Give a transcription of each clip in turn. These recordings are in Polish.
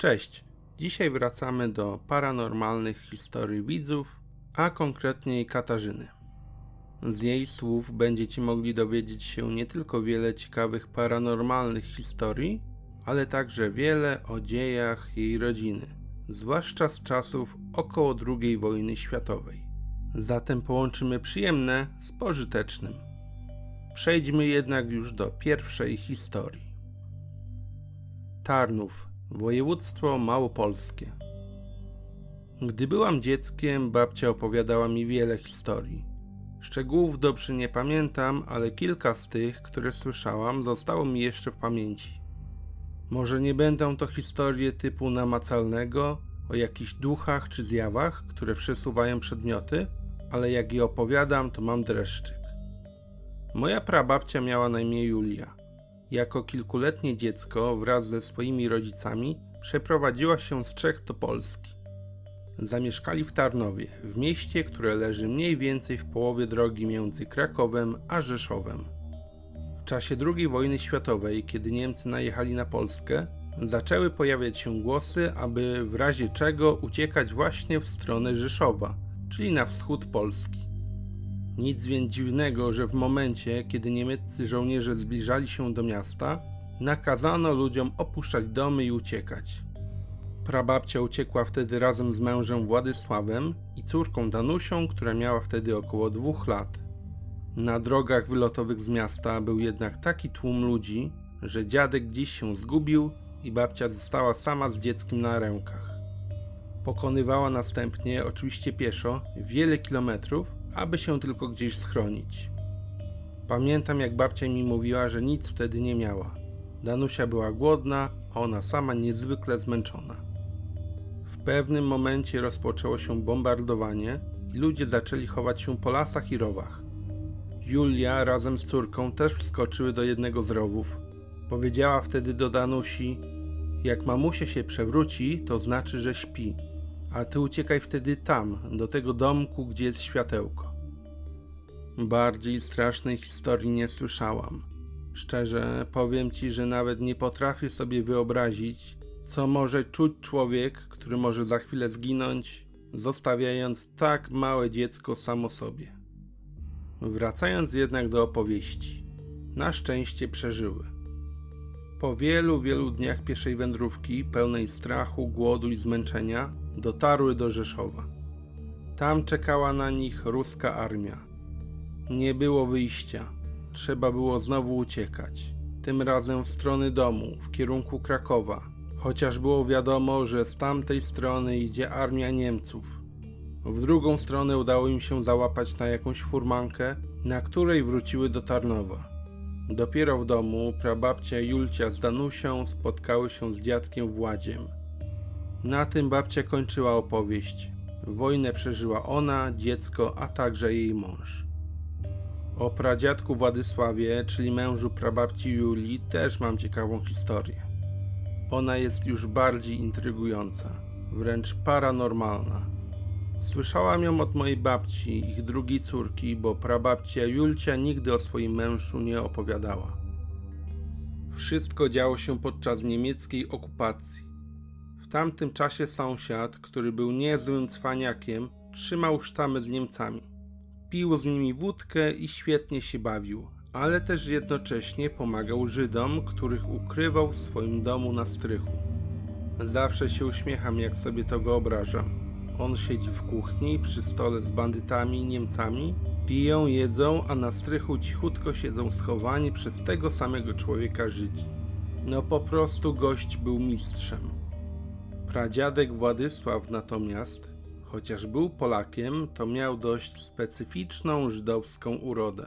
Cześć. Dzisiaj wracamy do paranormalnych historii widzów, a konkretniej Katarzyny. Z jej słów będziecie mogli dowiedzieć się nie tylko wiele ciekawych paranormalnych historii, ale także wiele o dziejach jej rodziny, zwłaszcza z czasów około II wojny światowej. Zatem połączymy przyjemne z pożytecznym. Przejdźmy jednak już do pierwszej historii. Tarnów, województwo małopolskie. Gdy byłam dzieckiem, babcia opowiadała mi wiele historii. Szczegółów dobrze nie pamiętam, ale kilka z tych, które słyszałam, zostało mi jeszcze w pamięci. Może nie będą to historie typu namacalnego, o jakichś duchach czy zjawach, które przesuwają przedmioty, ale jak je opowiadam, to mam dreszczyk. Moja prababcia miała na imię Julia. Jako kilkuletnie dziecko wraz ze swoimi rodzicami przeprowadziła się z Czech do Polski. Zamieszkali w Tarnowie, w mieście, które leży mniej więcej w połowie drogi między Krakowem a Rzeszowem. W czasie II wojny światowej, kiedy Niemcy najechali na Polskę, zaczęły pojawiać się głosy, aby w razie czego uciekać właśnie w stronę Rzeszowa, czyli na wschód Polski. Nic więc dziwnego, że w momencie, kiedy niemieccy żołnierze zbliżali się do miasta, nakazano ludziom opuszczać domy i uciekać. Prababcia uciekła wtedy razem z mężem Władysławem i córką Danusią, która miała wtedy około dwóch lat. Na drogach wylotowych z miasta był jednak taki tłum ludzi, że dziadek dziś się zgubił i babcia została sama z dzieckiem na rękach. Pokonywała następnie, oczywiście pieszo, wiele kilometrów, aby się tylko gdzieś schronić. Pamiętam, jak babcia mi mówiła, że nic wtedy nie miała. Danusia była głodna, a ona sama niezwykle zmęczona. W pewnym momencie rozpoczęło się bombardowanie i ludzie zaczęli chować się po lasach i rowach. Julia razem z córką też wskoczyły do jednego z rowów. Powiedziała wtedy do Danusi: Jak mamusia się przewróci, to znaczy, że śpi, a ty uciekaj wtedy tam, do tego domku, gdzie jest światełko. Bardziej strasznej historii nie słyszałam. Szczerze powiem ci, że nawet nie potrafię sobie wyobrazić, co może czuć człowiek, który może za chwilę zginąć, zostawiając tak małe dziecko samo sobie. Wracając jednak do opowieści, na szczęście przeżyły. Po wielu, wielu dniach pieszej wędrówki, pełnej strachu, głodu i zmęczenia, dotarły do Rzeszowa. Tam czekała na nich ruska armia. Nie było wyjścia. Trzeba było znowu uciekać. Tym razem w stronę domu, w kierunku Krakowa, chociaż było wiadomo, że z tamtej strony idzie armia Niemców. W drugą stronę udało im się załapać na jakąś furmankę, na której wróciły do Tarnowa. Dopiero w domu prababcia Julcia z Danusią spotkały się z dziadkiem Władziem. Na tym babcia kończyła opowieść. Wojnę przeżyła ona, dziecko, a także jej mąż. O pradziadku Władysławie, czyli mężu prababci Julii, też mam ciekawą historię. Ona jest już bardziej intrygująca, wręcz paranormalna. Słyszałam ją od mojej babci, ich drugiej córki, bo prababcia Julcia nigdy o swoim mężu nie opowiadała. Wszystko działo się podczas niemieckiej okupacji. W tamtym czasie sąsiad, który był niezłym cwaniakiem, trzymał sztamy z Niemcami. Pił z nimi wódkę i świetnie się bawił, ale też jednocześnie pomagał Żydom, których ukrywał w swoim domu na strychu. Zawsze się uśmiecham, jak sobie to wyobrażam. On siedzi w kuchni przy stole z bandytami i Niemcami, piją, jedzą, a na strychu cichutko siedzą schowani przez tego samego człowieka Żydzi. No po prostu gość był mistrzem. Pradziadek Władysław natomiast, chociaż był Polakiem, to miał dość specyficzną żydowską urodę.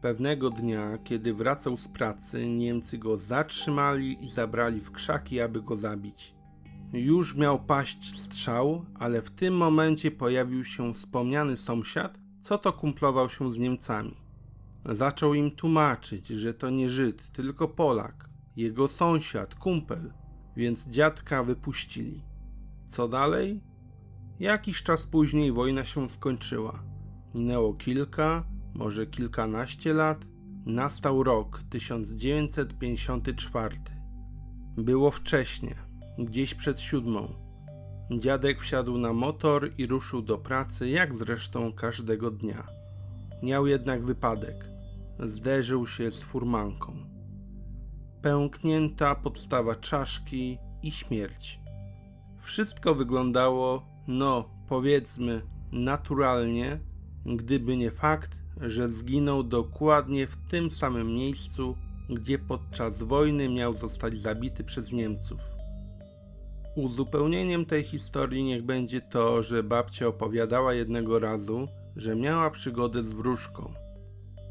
Pewnego dnia, kiedy wracał z pracy, Niemcy go zatrzymali i zabrali w krzaki, aby go zabić. Już miał paść strzał, ale w tym momencie pojawił się wspomniany sąsiad, co to kumplował się z Niemcami. Zaczął im tłumaczyć, że to nie Żyd, tylko Polak, jego sąsiad, kumpel, więc dziadka wypuścili. Co dalej? Jakiś czas później wojna się skończyła. Minęło kilka, może kilkanaście lat. Nastał rok 1954. Było wcześnie. gdzieś przed siódmą. Dziadek wsiadł na motor i ruszył do pracy, jak zresztą każdego dnia. Miał jednak wypadek. Zderzył się z furmanką. Pęknięta podstawa czaszki i śmierć. Wszystko wyglądało, no powiedzmy, naturalnie, gdyby nie fakt, że zginął dokładnie w tym samym miejscu, gdzie podczas wojny miał zostać zabity przez Niemców. Uzupełnieniem tej historii niech będzie to, że babcia opowiadała jednego razu, że miała przygodę z wróżką.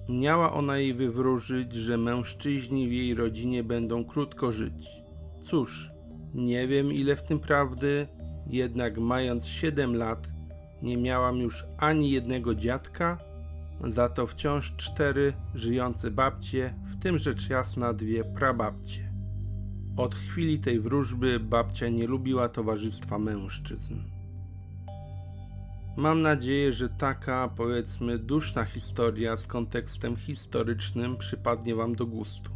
Miała ona jej wywróżyć, że mężczyźni w jej rodzinie będą krótko żyć. Cóż, nie wiem ile w tym prawdy, jednak mając 7 lat, nie miałam już ani jednego dziadka, za to wciąż cztery żyjące babcie, w tym rzecz jasna dwie prababcie. Od chwili tej wróżby babcia nie lubiła towarzystwa mężczyzn. Mam nadzieję, że taka, powiedzmy, duszna historia z kontekstem historycznym przypadnie Wam do gustu.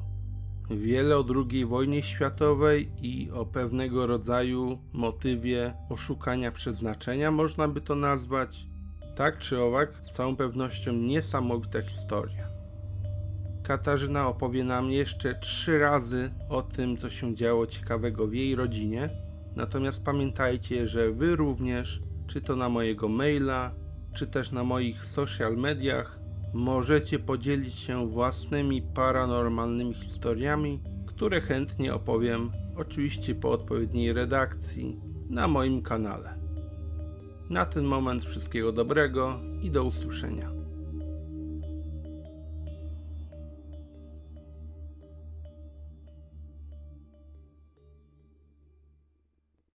Wiele o II wojnie światowej i o pewnego rodzaju motywie oszukania przeznaczenia, można by to nazwać. Tak czy owak, z całą pewnością niesamowita historia. Katarzyna opowie nam jeszcze trzy razy o tym, co się działo ciekawego w jej rodzinie. Natomiast pamiętajcie, że Wy również, czy to na mojego maila, czy też na moich social mediach, możecie podzielić się własnymi paranormalnymi historiami, które chętnie opowiem, oczywiście po odpowiedniej redakcji, na moim kanale. Na ten moment wszystkiego dobrego i do usłyszenia.